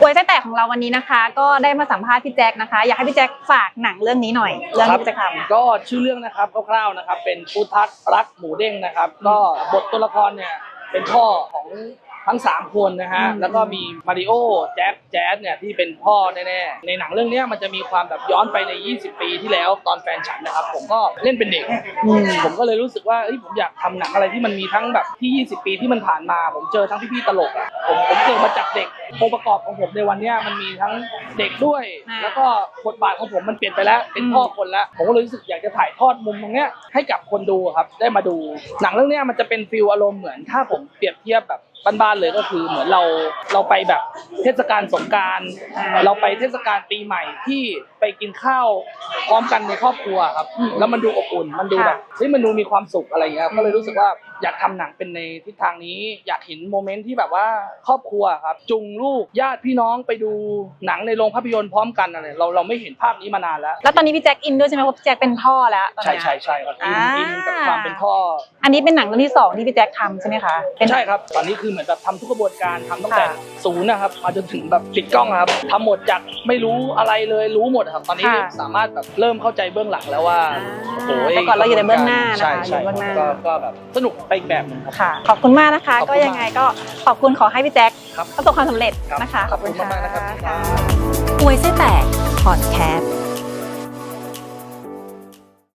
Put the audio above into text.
อวยไส้แตกของเราวันนี้นะคะ ก็ได้มาสัมภาษณ์พี่แจ็คนะคะ อยากให้พี่แจ็คฝากหนังเรื่องนี้หน่อย เรื่องที่พี่แจ็คทำก็ชื่อเรื่องนะครับคร่าวๆนะครับ เป็นพุทธักรักหมูเด้งนะครับ ก็บทตัวละครเนี่ยเป็นพ่อของทั้งสามคนนะฮะอืมแล้วก็มีมาริโอแจ๊บแจ๊ดเนี่ยที่เป็นพ่อแน่ๆ ในหนังเรื่องเนี้ยมันจะมีความแบบย้อนไปใน 20 ปีที่แล้วตอนแฟนฉันนะครับ ผมก็เล่นเป็นเด็กอืมผมก็เลยรู้สึกว่าเอ้ยผมอยากทำหนังอะไรที่มันมีทั้งแบบที่ 20 ปีที่มันผ่านมา ผมเจอทั้งพี่ๆตลกอะผมผมเกิดมาจากเด็ก องค์ประกอบของผมในวันเนี้ยมันมีทั้งเด็กด้วย อ่า แล้วก็บทบาทของผมมันเปลี่ยนไปแล้ว เป็นพ่อคนแล้ว ผมก็เลยรู้สึกอยากจะถ่ายทอดมุมตรงเนี้ยให้กับคนดูครับได้มาดู หนังเรื่องเนี้ยมันจะเป็นฟิลอารมณ์เหมือนถ้าผมเปรียบเทียบแบบบ้านๆเลยก็คือเหมือนเราเราไปแบบเทศกาลสงกราร เราไปเทศกาลปีใหม่ที่ ไปกินข้าวพร้อมกันในครอบครัวครับ แล้วมันดูอบอุ่น มันดูแบบเฮ้ยมันดูมีความสุขอะไรอย่างเงี้ยครับก็เลยรู้สึกว่าอยากทำหนังเป็นในทิศทางนี้ อยากเห็นโมเมนต์ที่แบบว่าครอบครัวครับจุงลูกญาติพี่น้องไปดูหนังในโรงภาพยนตร์พร้อมกันอะไรเราเราไม่เห็นภาพนี้มานานแล้ว แล้วตอนนี้พี่แจ็คอินด้วยใช่ไหมเพราะพี่แจ็คเป็นพ่อแล้วตอนใช่เนี้ยใช่ใช่ครับอินอ่าอินกับความเป็นพ่อ อันนี้เป็นหนังเรื่องที่สองที่พี่แจ็คทำใช่ไหมคะเป็นใช่ครับตอนนี้คือเหมือนแบบทำทุกกระบวนการทำตั้งแต่ค่ะศูนย์นะครับมาจนถึงแบบปิดกล้องนะครับทำหมดจากไม่รู้อะไรเลยรู้หมดครับ ตอนนี้ค่ะ สามารถแบบเริ่มเข้าใจเบื้องหลังแล้วว่าอ่าโอ้โหแต่ก่อนเราอยู่ในเบื้องหน้านะคะใช่ใช่อยู่เบื้องหน้าก็ก็แบบสนุกไปอีกแบบหนึงครับ ค่ะ ขอบคุณมากนะคะ ขอบคุณก็ยังไงก็ขอบคุณขอให้พี่แจ็คครับประสบความสำเร็จครับนะคะขอบคุณมากๆนะครับ ค่ะ อวยไส้แตกพอดแคสต์